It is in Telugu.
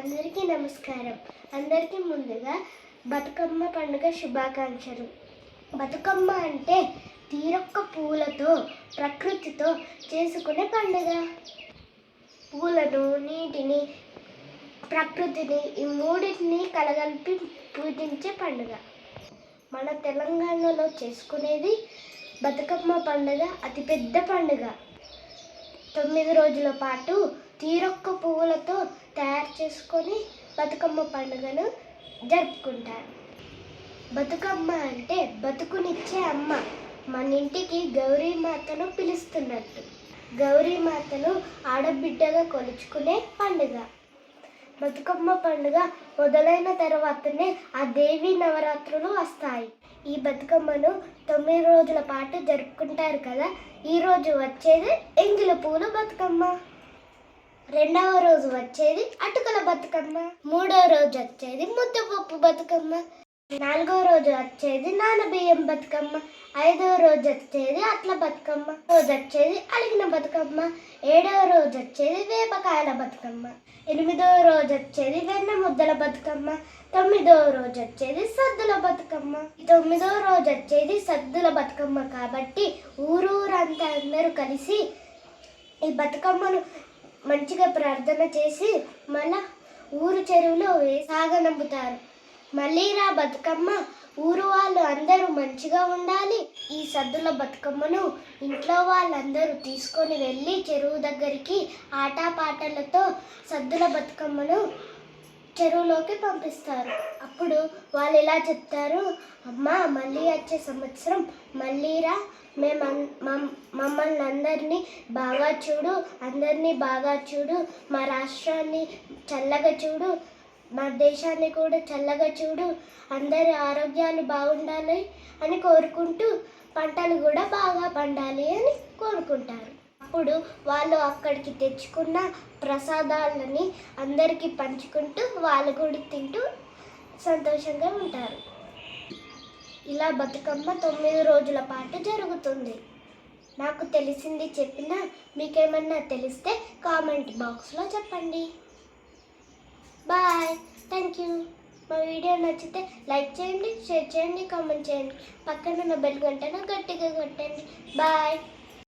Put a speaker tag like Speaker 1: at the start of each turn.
Speaker 1: అందరికీ నమస్కారం. అందరికీ ముందుగా బతుకమ్మ పండుగ శుభాకాంక్షలు. బతుకమ్మ అంటే తీరొక్క పూలతో ప్రకృతితో చేసుకునే పండుగ. పూలను నీటిని ప్రకృతిని ఈ మూడింటిని కలగలిపి పూజించే పండుగ. మన తెలంగాణలో చేసుకునేది బతుకమ్మ పండుగ అతిపెద్ద పండుగ. తొమ్మిది రోజుల పాటు తీరొక్క పువ్వులతో తయారు చేసుకొని బతుకమ్మ పండుగను జరుపుకుంటారు. బతుకమ్మ అంటే బతుకునిచ్చే అమ్మ. మన ఇంటికి గౌరీమాతను పిలుస్తున్నట్టు. గౌరీమాతను ఆడబిడ్డగా కొలుచుకునే పండుగ. బతుకమ్మ పండుగ మొదలైన తర్వాతనే ఆ దేవి నవరాత్రులు వస్తాయి. ఈ బతుకమ్మను తొమ్మిది రోజుల పాటు జరుపుకుంటారు కదా? ఈరోజు వచ్చేది ఎంగిల పూలు బతుకమ్మ. రెండవ రోజు వచ్చేది అటుకల బతుకమ్మ. మూడవ రోజు వచ్చేది ముద్దపప్పు బతుకమ్మ. నాలుగవ రోజు వచ్చేది నానబియ్యం బతుకమ్మ. ఐదవ రోజు వచ్చేది అట్ల బతుకమ్మ. రోజు వచ్చేది అలిగిన బతుకమ్మ. ఏడవ రోజు వచ్చేది వేపకాయల బతుకమ్మ. ఎనిమిదవ రోజు వచ్చేది వెన్న ముద్దల బతుకమ్మ. తొమ్మిదవ రోజు వచ్చేది సద్దుల బతుకమ్మ. తొమ్మిదవ రోజు వచ్చేది సద్దుల బతుకమ్మ కాబట్టి ఊరూరంతా అందరూ కలిసి ఈ బతుకమ్మను మంచిగా ప్రార్థన చేసి మళ్ళా ఊరు చెరువులో వే- సాగనంపుతారు మళ్ళీ రా బతుకమ్మ ఊరు వాళ్ళు అందరూ మంచిగా ఉండాలి. ఈ సద్దుల బతుకమ్మను ఇంట్లో వాళ్ళందరూ తీసుకొని వెళ్ళి చెరువు దగ్గరికి ఆటపాటలతో సద్దుల బతుకమ్మను చెరువులోకి పంపిస్తారు. అప్పుడు వాళ్ళు ఇలా చెప్తారు? అమ్మా మళ్ళీ వచ్చే సంవత్సరం మళ్ళీరా మేము అన్- మమ్- మమ్మల్ని అందరినీ బాగా చూడు. అందరినీ బాగా చూడు. మా రాష్ట్రాన్ని చల్లగా చూడు. మా దేశాన్ని కూడా చల్లగా చూడు. అందరి ఆరోగ్యాలు బాగుండాలి అని కోరుకుంటూ పంటలు కూడా బాగా పండాలి అని కోరుకుంటారు. అప్పుడు వాళ్ళు అక్కడికి తెచ్చుకున్న ప్రసాదాలని అందరికీ పంచుకుంటూ వాళ్ళు కూడా తింటూ సంతోషంగా ఉంటారు. ఇలా బతుకమ్మ తొమ్మిది రోజుల పాటు జరుగుతుంది. నాకు తెలిసింది చెప్పినా మీకేమన్నా తెలిస్తే కామెంట్ బాక్స్లో చెప్పండి. బాయ్. Thank you. మా వీడియో నచ్చితే లైక్ చేయండి షేర్ చేయండి కామెంట్ చేయండి. పక్కన ఉన్న బెల్ గంటను గట్టిగా కొట్టండి. బాయ్.